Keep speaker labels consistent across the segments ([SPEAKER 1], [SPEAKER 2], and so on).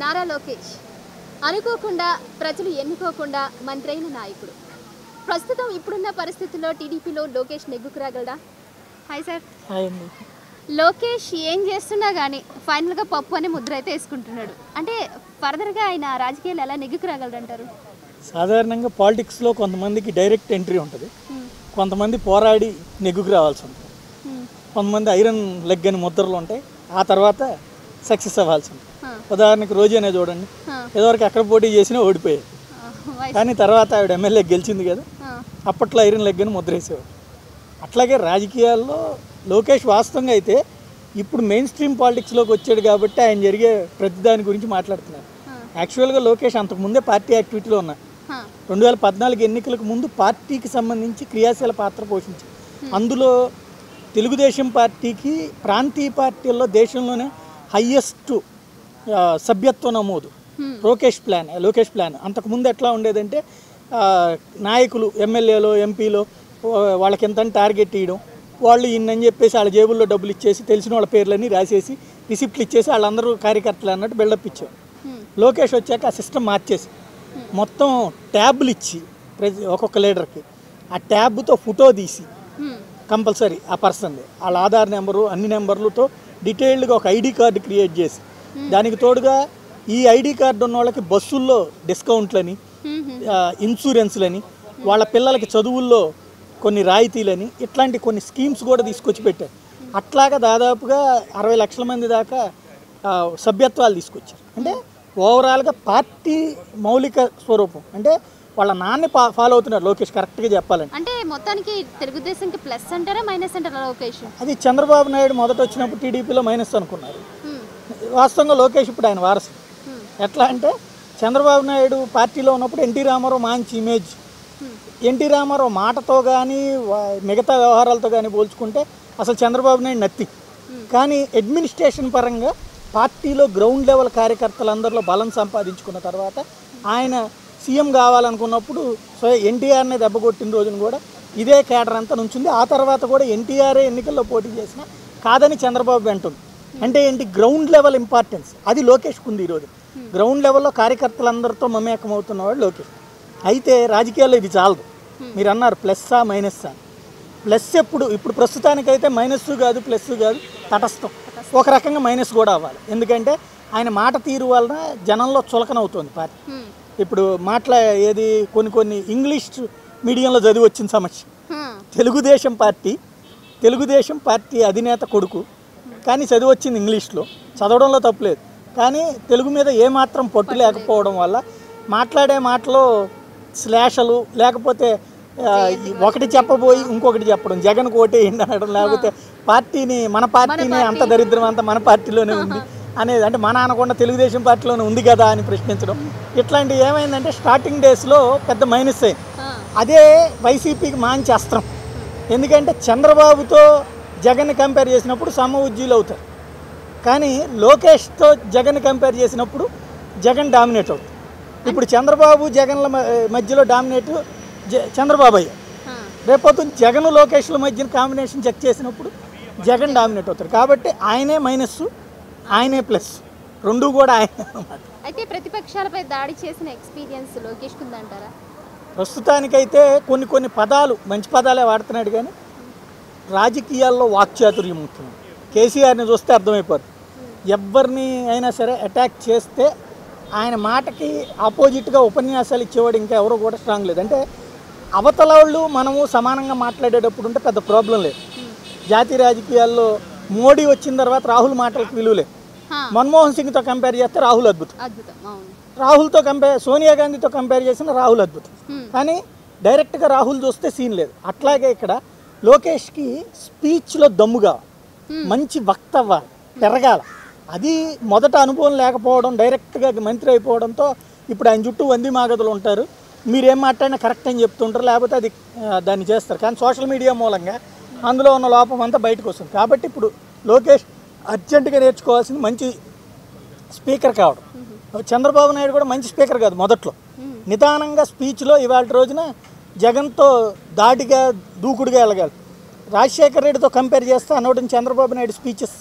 [SPEAKER 1] నారా లోకేష్. అనుకోకుండా ప్రజలు ఎన్నుకోకుండా మంత్రైన నాయకుడు. ప్రస్తుతం ఇప్పుడున్న పరిస్థితుల్లో టీడీపీలో లోకేష్ నెగ్గుకు రాగలడా హాయ్ సార్ లోకేష్ ఏం చేస్తున్నా కానీ ఫైనల్గా పప్పు అనే ముద్ర అయితే వేసుకుంటున్నాడు. అంటే ఫర్దర్గా ఆయన రాజకీయాలు ఎలా నెగ్గుకు రాగలడంటారు
[SPEAKER 2] సాధారణంగా పాలిటిక్స్లో కొంతమందికి డైరెక్ట్ ఎంట్రీ ఉంటుంది. కొంతమంది పోరాడి నెగ్గుకు రావాల్సి ఉంటుంది కొంతమంది ఐరన్ లెగ్ అని ముద్రలు ఉంటాయి. ఆ తర్వాత సక్సెస్ అవ్వాల్సి ఉంటుంది. ఉదాహరణకి రోజేనే చూడండి. ఇదివరకు ఎక్కడ పోటీ చేసినా ఓడిపోయేది. కానీ తర్వాత ఆవిడ ఎమ్మెల్యే గెలిచింది కదా. అప్పట్లో ఐరన్ లెగ్ అని ముద్ర వేసేవాడు అట్లాగే రాజకీయాల్లో లోకేష్ వాస్తవంగా అయితే ఇప్పుడు మెయిన్ స్ట్రీమ్ పాలిటిక్స్లోకి వచ్చాడు కాబట్టి ఆయన జరిగే ప్రతి దాని గురించి మాట్లాడుతున్నారు. యాక్చువల్గా లోకేష్ అంతకుముందే పార్టీ యాక్టివిటీలో ఉన్నారు రెండు వేల పద్నాలుగు ఎన్నికలకు ముందు పార్టీకి సంబంధించి క్రియాశీల పాత్ర పోషించారు అందులో తెలుగుదేశం పార్టీకి ప్రాంతీయ పార్టీల్లో దేశంలోనే హయ్యెస్ట్ సభ్యత్వ నమోదు. Lokesh plan Lokesh plan. అంతకుముందు ఎట్లా ఉండేదంటే నాయకులు ఎమ్మెల్యేలో ఎంపీలో వాళ్ళకి ఎంత టార్గెట్ ఇవ్వడం వాళ్ళు ఇన్నని చెప్పేసి వాళ్ళ జేబుల్లో డబ్బులు ఇచ్చేసి తెలిసిన వాళ్ళ పేర్లన్నీ రాసేసి రిసిప్ట్లు ఇచ్చేసి వాళ్ళందరూ కార్యకర్తలు అన్నట్టు బిల్డప్ ఇచ్చారు లోకేష్ వచ్చాక ఆ సిస్టమ్ మార్చేసి మొత్తం ట్యాబ్లు ఇచ్చి ఒక్కొక్క లీడర్కి ఆ ట్యాబ్తో ఫోటో తీసి కంపల్సరీ ఆ పర్సన్ది. వాళ్ళ ఆధార్ నెంబరు అన్ని నెంబర్లతో డీటెయిల్డ్గా ఒక ఐడి కార్డు క్రియేట్ చేసి దానికి తోడుగా ఈ ఐడి కార్డు ఉన్న వాళ్ళకి బస్సుల్లో డిస్కౌంట్లని ఇన్సూరెన్స్లని వాళ్ళ పిల్లలకి చదువుల్లో కొన్ని రాయితీలని ఇట్లాంటి కొన్ని స్కీమ్స్ కూడా తీసుకొచ్చి పెట్టారు. అట్లాగా దాదాపుగా అరవై లక్షల మంది దాకా సభ్యత్వాలు తీసుకొచ్చారు. అంటే ఓవరాల్గా పార్టీ మౌలిక స్వరూపం. అంటే వాళ్ళ నాన్ని ఫాలో అవుతున్నారు లోకేష్ కరెక్ట్గా చెప్పాలంటే.
[SPEAKER 1] అంటే మొత్తానికి తెలుగుదేశంకి ప్లస్ అంటారా మైనస్ అంటారా లోకేష్?
[SPEAKER 2] అది చంద్రబాబు నాయుడు మొదట వచ్చినప్పుడు టీడీపీలో మైనస్ అనుకున్నారు. వాస్తవంగా లోకేష్ ఇప్పుడు ఆయన వారసు. ఎట్లా అంటే చంద్రబాబు నాయుడు పార్టీలో ఉన్నప్పుడు ఎన్టీ రామారావు మంచి ఇమేజ్. ఎన్టీ రామారావు మాటతో కానీ మిగతా వ్యవహారాలతో కానీ పోల్చుకుంటే అసలు చంద్రబాబు నాయుడు నత్తి కానీ అడ్మినిస్ట్రేషన్ పరంగా పార్టీలో గ్రౌండ్ లెవెల్ కార్యకర్తలందరిలో బలం సంపాదించుకున్న తర్వాత ఆయన సీఎం కావాలనుకున్నప్పుడు సో ఎన్టీఆర్నే దెబ్బ కొట్టిన రోజున కూడా ఇదే కేడర్ అంతా నుంచింది. ఆ తర్వాత కూడా ఎన్టీఆర్ఏ ఎన్నికల్లో పోటీ చేసిన కాదని చంద్రబాబు అంటుంది అంటే ఏంటి? గ్రౌండ్ లెవెల్ ఇంపార్టెన్స్ అది లోకేష్కి ఉంది ఈరోజు. గ్రౌండ్ లెవెల్లో కార్యకర్తలందరితో మమేకం అవుతున్నవాడు లోకేష్. అయితే రాజకీయాల్లో ఇది చాలదు. మీరు అన్నారు ప్లస్సా మైనస్సా ప్లస్ ఎప్పుడు? ఇప్పుడు ప్రస్తుతానికైతే మైనస్ కాదు ప్లస్ కాదు తటస్థం. ఒక రకంగా మైనస్ కూడా అవ్వాలి. ఎందుకంటే ఆయన మాట తీరు వలన జనంలో చులకన అవుతుంది పార్టీ.
[SPEAKER 1] హ్మ్.
[SPEAKER 2] ఇప్పుడు మాట్లా ఏది? కొన్ని కొన్ని ఇంగ్లీష్ మీడియంలో చదివి వచ్చిన సమస్య. తెలుగుదేశం పార్టీ తెలుగుదేశం పార్టీ అధినేత కొడుకు కానీ చదివి వచ్చింది ఇంగ్లీష్లో. చదవడంలో తప్పులేదు. కానీ తెలుగు మీద ఏమాత్రం పట్టు లేకపోవడం వల్ల మాట్లాడే మాటలో శ్లేషలు లేకపోతే ఒకటి చెప్పబోయి ఇంకొకటి చెప్పడం. జగన్ కోటేయండి అనడం లేకపోతే పార్టీని మన పార్టీని అంత దరిద్రం అంతా మన పార్టీలోనే ఉంది అనేది అంటే మన అనకుండా తెలుగుదేశం పార్టీలోనే ఉంది కదా అని ప్రశ్నించడం. ఇట్లాంటివి ఏమైందంటే స్టార్టింగ్ డేస్లో పెద్ద మైనస్ అయింది. అదే వైసీపీకి మంచి అస్త్రం. ఎందుకంటే చంద్రబాబుతో జగన్ కంపేర్ చేసినప్పుడు సమ ఉజ్జీలు అవుతారు. కానీ లోకేష్తో జగన్ కంపేర్ చేసినప్పుడు జగన్ డామినేట్ అవుతుంది ఇప్పుడు చంద్రబాబు జగన్ల మధ్యలో డామినేట్ చంద్రబాబు అయ్యారు
[SPEAKER 1] ఆ.
[SPEAKER 2] రేపొద్దు జగన్ లోకేష్ల మధ్యన కాంబినేషన్ చెక్ చేసినప్పుడు జగన్ డామినేట్ అవుతారు కాబట్టి ఆయనే మైనస్ ఆయనే ప్లస్. రెండు కూడా ఆయన
[SPEAKER 1] అయితే ప్రతిపక్షాలపై దాడి చేసిన ఎక్స్పీరియన్స్ లోకేష్ ఉందంటారా
[SPEAKER 2] ప్రస్తుతానికైతే కొన్ని కొన్ని పదాలు మంచి పదాలే వాడుతున్నాడు కానీ రాజకీయాల్లో వాక్చాతుర్యం ముఖ్యం కేసీఆర్ని చూస్తే అర్థమైపోతుంది ఎవరిని అయినా సరే అటాక్ చేస్తే ఆయన మాటకి ఆపోజిట్గా ఉపన్యాసాలు ఇచ్చేవాడు ఇంకా ఎవరు కూడా స్ట్రాంగ్ లేదు. అంటే అవతల వాళ్ళు మనము సమానంగా మాట్లాడేటప్పుడు ఉంటే పెద్ద ప్రాబ్లం లేదు. జాతీయ రాజకీయాల్లో మోడీ వచ్చిన తర్వాత రాహుల్ మాటలకు విలువ లేదు.
[SPEAKER 1] హా.
[SPEAKER 2] మన్మోహన్ సింగ్తో కంపేర్ చేస్తే రాహుల్ అద్భుతం. రాహుల్తో కంపేర్ సోనియా గాంధీతో కంపేర్ చేసిన రాహుల్ అద్భుతం. కానీ డైరెక్ట్గా రాహుల్ చూస్తే సీన్ లేదు. అట్లాగే ఇక్కడ లోకేష్కి స్పీచ్లో దమ్ముగా మంచి వక్త అవ్వాలి పెరగాల. అది మొదట అనుభవం లేకపోవడం డైరెక్ట్గా మంత్రి అయిపోవడంతో ఇప్పుడు ఆయన చుట్టూ వంది మాగదులు ఉంటారు. మీరేం మాట్లాడినా కరెక్ట్ అని చెప్తుంటారు లేకపోతే అది దాన్ని చేస్తారు. కానీ సోషల్ మీడియా మూలంగా అందులో ఉన్న లోపం అంతా బయటకు వస్తుంది. కాబట్టి ఇప్పుడు లోకేష్ అర్జెంటుగా నేర్చుకోవాల్సింది మంచి స్పీకర్ కావడం. చంద్రబాబు నాయుడు కూడా మంచి స్పీకర్ కాదు మొదట్లో. నిదానంగా స్పీచ్లో ఇవాళ రోజున జగన్తో దాటిగా దూకుడుగా వెళ్ళగాలి రాజశేఖర రెడ్డితో కంపేర్ చేస్తే అనవడం చంద్రబాబు నాయుడు స్పీచెస్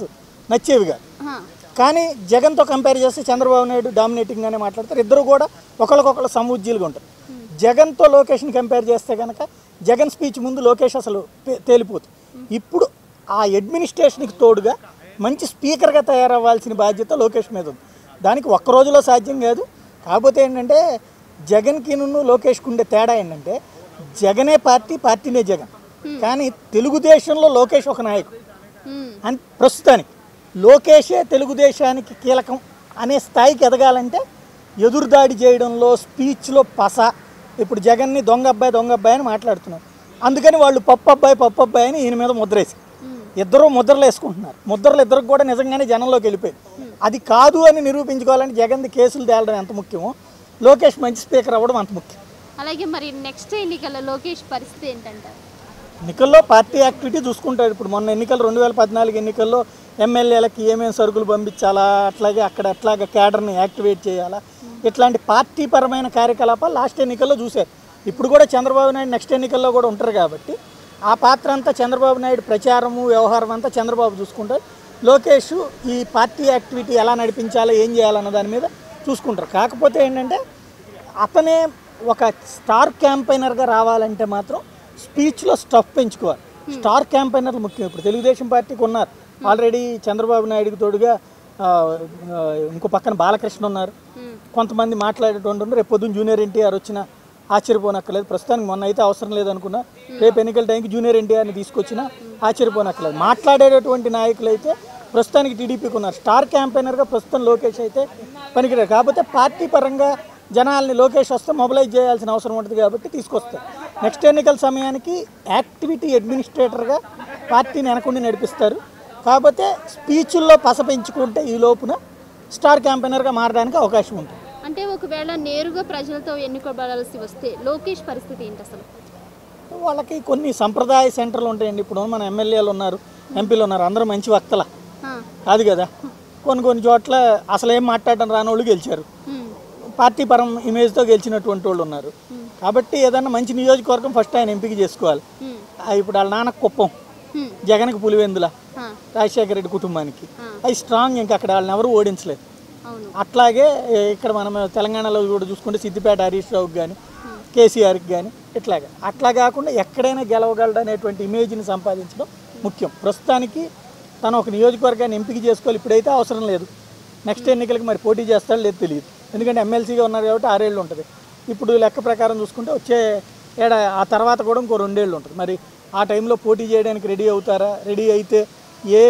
[SPEAKER 2] నచ్చేవి కాదు
[SPEAKER 1] హా.
[SPEAKER 2] కానీ జగన్తో కంపేర్ చేస్తే చంద్రబాబు నాయుడు డామినేటింగ్గానే మాట్లాడతారు. ఇద్దరు కూడా ఒకరికొకరు సముజ్జీలుగా ఉంటారు. జగన్తో లోకేష్ని కంపేర్ చేస్తే కనుక జగన్ స్పీచ్ ముందు లోకేష్ అసలు తేలిపోతుంది ఇప్పుడు ఆ అడ్మినిస్ట్రేషన్కి తోడుగా మంచి స్పీకర్గా తయారవ్వాల్సిన బాధ్యత లోకేష్ మీద ఉంది. దానికి ఒక్క రోజులో సాధ్యం కాదు. కాకపోతే ఏంటంటే జగన్కి నున్ను లోకేష్కి ఉండే తేడా ఏంటంటే జగనే పార్టీ పార్టీనే జగన్. కానీ తెలుగుదేశంలో లోకేష్ ఒక నాయకుడు. అని ప్రస్తుతానికి లోకేషే తెలుగుదేశానికి కీలకం అనే స్థాయికి ఎదగాలంటే ఎదురుదాడి చేయడంలో స్పీచ్లో పస. ఇప్పుడు జగన్ని దొంగ అబ్బాయి దొంగ అబ్బాయి అని మాట్లాడుతున్నారు. అందుకని వాళ్ళు పప్పు అబ్బాయి పప్పు అబ్బాయి అని ఈయన మీద ముద్రేసి ఇద్దరు ముద్రలు వేసుకుంటున్నారు. ముద్రలు ఇద్దరికి కూడా నిజంగానే జనంలోకి వెళ్ళిపోయింది అది కాదు అని నిరూపించుకోవాలంటే జగన్ది కేసులు తేలడం ఎంత ముఖ్యమో లోకేష్ మంచి స్పీకర్ అవ్వడం అంత ముఖ్యం.
[SPEAKER 1] అలాగే మరి నెక్స్ట్ ఎన్నికల్లో లోకేష్ పరిస్థితి ఏంటంటారు?
[SPEAKER 2] ఎన్నికల్లో పార్టీ యాక్టివిటీ చూసుకుంటారు. ఇప్పుడు మొన్న ఎన్నికలు రెండు వేల పద్నాలుగు ఎన్నికల్లో ఎమ్మెల్యేలకి ఏమేమి సరుకులు పంపించాలా అట్లాగే అక్కడ ఎట్లాగా క్యాడర్ని యాక్టివేట్ చేయాలా ఇట్లాంటి పార్టీ పరమైన కార్యకలాపాలు లాస్ట్ ఎన్నికల్లో చూశారు. ఇప్పుడు కూడా చంద్రబాబు నాయుడు నెక్స్ట్ ఎన్నికల్లో కూడా ఉంటారు కాబట్టి ఆ పాత్ర అంతా చంద్రబాబు నాయుడు ప్రచారము వ్యవహారం అంతా చంద్రబాబు చూసుకుంటారు లోకేష్ ఈ పార్టీ యాక్టివిటీ ఎలా నడిపించాలో ఏం చేయాలన్న దాని మీద చూసుకుంటారు. కాకపోతే ఏంటంటే అతనే ఒక స్టార్ క్యాంపైనర్గా రావాలంటే మాత్రం స్పీచ్లో స్టఫ్ పెంచుకోవాలి. స్టార్ క్యాంపైనర్లు ముఖ్యం. ఇప్పుడు తెలుగుదేశం పార్టీకి ఉన్నారు ఆల్రెడీ చంద్రబాబు నాయుడుకి తోడుగా ఇంకో పక్కన బాలకృష్ణ ఉన్నారు. కొంతమంది మాట్లాడేటువంటి ఉన్నారు. రేపు పొద్దున్న జూనియర్ ఎన్టీఆర్ వచ్చిన ఆశ్చర్యపోనక్కర్లేదు. ప్రస్తుతానికి మొన్న అయితే అవసరం లేదనుకున్నా. రేపు ఎన్నికల టైంకి జూనియర్ ఎన్టీఆర్ని తీసుకొచ్చినా ఆశ్చర్యపోనక్కర్లేదు. మాట్లాడేటటువంటి నాయకులు అయితే ప్రస్తుతానికి టీడీపీకి ఉన్నారు. స్టార్ క్యాంపెయినర్గా ప్రస్తుతం లోకేష్ అయితే పనికిరారు కాకపోతే పార్టీ పరంగా జనాల్ని లోకేష్ వస్తే మొబిలైజ్ చేయాల్సిన అవసరం ఉంటుంది కాబట్టి తీసుకొస్తారు నెక్స్ట్ ఎన్నికల సమయానికి యాక్టివిటీ అడ్మినిస్ట్రేటర్గా పార్టీని వెనకుండి నడిపిస్తారు. కాకపోతే స్పీచ్ల్లో పస పెంచుకుంటే ఈ లోపున స్టార్ క్యాంపెయినర్గా మారడానికి అవకాశం ఉంటుంది.
[SPEAKER 1] అంటే ఒకవేళ నేరుగా ప్రజలతో ఎన్నుకోబడాల్సి వస్తే లోకేష్ పరిస్థితి ఏంటి అసలు?
[SPEAKER 2] వాళ్ళకి కొన్ని సంప్రదాయ సెంటర్లు ఉంటాయండి. ఇప్పుడు మన ఎమ్మెల్యేలు ఉన్నారు ఎంపీలు ఉన్నారు అందరూ మంచి వక్తల. కాదు కదా? కొన్ని కొన్ని చోట్ల అసలు ఏం మాట్లాడడం రాని వాళ్ళు గెలిచారు. పార్టీ పరం ఇమేజ్తో గెలిచినటువంటి వాళ్ళు ఉన్నారు. కాబట్టి ఏదన్నా మంచి నియోజకవర్గం ఫస్ట్ ఆయన ఎంపిక చేసుకోవాలి. ఆ ఇప్పుడు వాళ్ళ నాన్న కుప్పం.
[SPEAKER 1] మ్మ్.
[SPEAKER 2] జగన్కి పులివెందుల. రాజశేఖర రెడ్డి కుటుంబానికి. అది స్ట్రాంగ్ ఇంకా అక్కడ వాళ్ళని ఎవరు ఓడించలేదు. అట్లాగే ఇక్కడ మనం తెలంగాణలో కూడా చూసుకుంటే సిద్దిపేట హరీష్ రావుకి కానీ కేసీఆర్కి కానీ ఇట్లాగా. అట్లా కాకుండా ఎక్కడైనా గెలవగలడు అనేటువంటి ఇమేజ్ని సంపాదించడం ముఖ్యం. ప్రస్తుతానికి తను ఒక నియోజకవర్గాన్ని ఎంపిక చేసుకోవాలి. ఇప్పుడైతే అవసరం లేదు. నెక్స్ట్ ఎన్నికలకి మరి పోటీ చేస్తాడో లేదు తెలియదు. ఎందుకంటే ఎమ్మెల్సీగా ఉన్నారు కాబట్టి ఆరేళ్ళు ఉంటుంది. ఇప్పుడు లెక్క ప్రకారం చూసుకుంటే వచ్చే ఏడా ఆ తర్వాత కూడా ఇంకో రెండేళ్ళు ఉంటుంది. మరి ఆ టైంలో పోటీ చేయడానికి రెడీ అవుతారా? రెడీ అయితే ఏ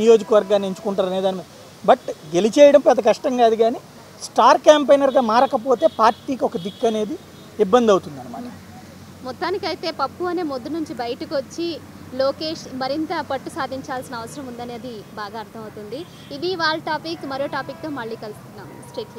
[SPEAKER 2] నియోజకవర్గాన్ని ఎంచుకుంటారు అనే దాని బట్ గెలిచేయడం పెద్ద కష్టం కాదు కానీ స్టార్ క్యాంపెయినర్గా మారకపోతే పార్టీకి ఒక దిక్కు అనేది ఇబ్బంది అవుతుంది అనమాట
[SPEAKER 1] మొత్తానికైతే పప్పు అనే ముద్దు నుంచి బయటకు వచ్చి లోకేష్ మరింత పట్టు సాధించాల్సిన అవసరం ఉందనేది బాగా అర్థమవుతుంది. ఇది వాళ్ళ టాపిక్ మరో టాపిక్తో మళ్ళీ కలుస్తున్నాం స్టేట్